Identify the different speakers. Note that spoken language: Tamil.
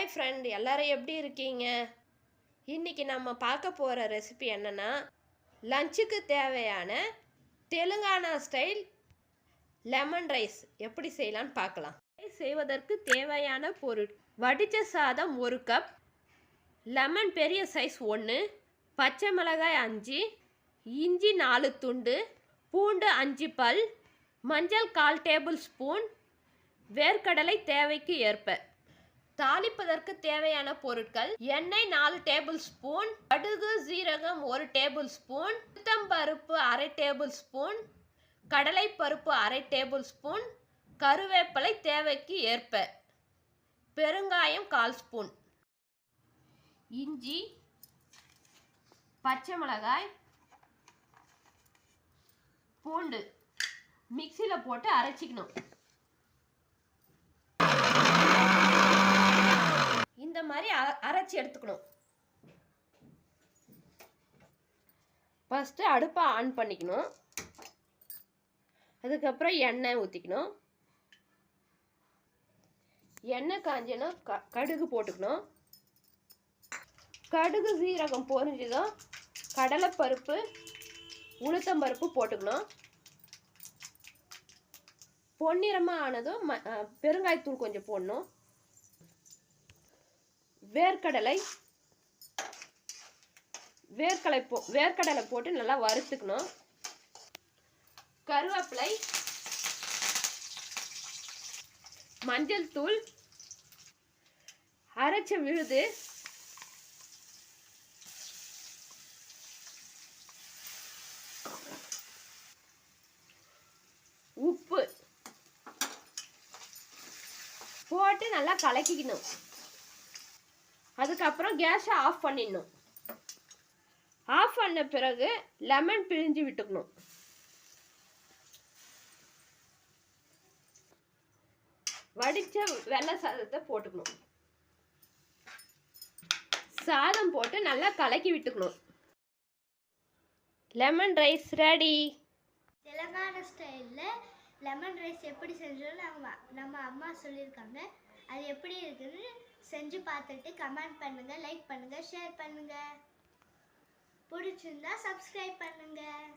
Speaker 1: ஹாய் ஃப்ரெண்ட் எல்லாரும் எப்படி இருக்கீங்க? இன்னைக்கு நம்ம பார்க்க போகிற ரெசிபி என்னன்னா லஞ்சுக்கு தேவையான தெலுங்கானா ஸ்டைல் லெமன் ரைஸ் எப்படி செய்யலாம்னு பார்க்கலாம். செய்வதற்கு தேவையான பொருள் வடித்த சாதம் ஒரு கப் லெமன் பெரிய சைஸ் ஒன்று பச்சை மிளகாய் அஞ்சு இஞ்சி நாலு துண்டு பூண்டு அஞ்சு பல் மஞ்சள் கால் டேபிள் ஸ்பூன் வேர்க்கடலை தேவைக்கு ஏற்ப. தாளிப்பதற்கு தேவையான பொருட்கள் எண்ணெய் நாலு டேபிள் ஸ்பூன் கடுகு சீரகம் ஒரு டேபிள் ஸ்பூன் பருப்பு அரை டேபிள் ஸ்பூன் கடலைப்பருப்பு அரை டேபிள் ஸ்பூன் கருவேப்பிலை தேவைக்கு ஏற்ப பெருங்காயம் கால் ஸ்பூன் இஞ்சி பச்சை மிளகாய் பூண்டு மிக்சியில் போட்டு அரைச்சிக்கணும். இந்த மாதிரி அ- அரைச்சி எடுத்துக்கணும். ஃபஸ்ட்டு அடுப்பை ஆன் பண்ணிக்கணும். அதுக்கப்புறம் எண்ணெய் ஊற்றிக்கணும் எண்ணெய் காஞ்சனா க கடுகு போட்டுக்கணும். கடுகு சீரகம் பொரிஞ்சதும் கடலைப்பருப்பு உளுத்தம்பருப்பு போட்டுக்கணும். பொன்னிறமாக ஆனதும் ம பெருங்காயத்தூள் கொஞ்சம் போடணும். வேர்க்கடலை வேர்க்கடலை போ வேர்க்கடலை போட்டு நல்லா வறுத்துக்கணும். கருவேப்பிலை மஞ்சள் தூள் அரைச்ச விழுது உப்பு போட்டு நல்லா கலக்கிக்கணும். அதுக்கப்புறம் கேஸை ஆஃப் பண்ணிடணும். ஆஃப் பண்ண பிறகு லெமன் பிழிஞ்சு விட்டுக்கணும். வடித்த வெள்ளை சாதத்தை போட்டுக்கணும். சாதம் போட்டு நல்லா கலக்கி விட்டுக்கணும். Lemon rice ready.
Speaker 2: தெலங்கானா ஸ்டைலில் லெமன் ரைஸ் எப்படி செஞ்சோன்னு நம்ம நம்ம அம்மா சொல்லியிருக்காங்க. அது எப்படி இருக்குன்னு செஞ்சு பார்த்துட்டு கமெண்ட் பண்ணுங்கள் லைக் பண்ணுங்கள் ஷேர் பண்ணுங்கள் பிடிச்சிருந்தா சப்ஸ்கிரைப் பண்ணுங்கள்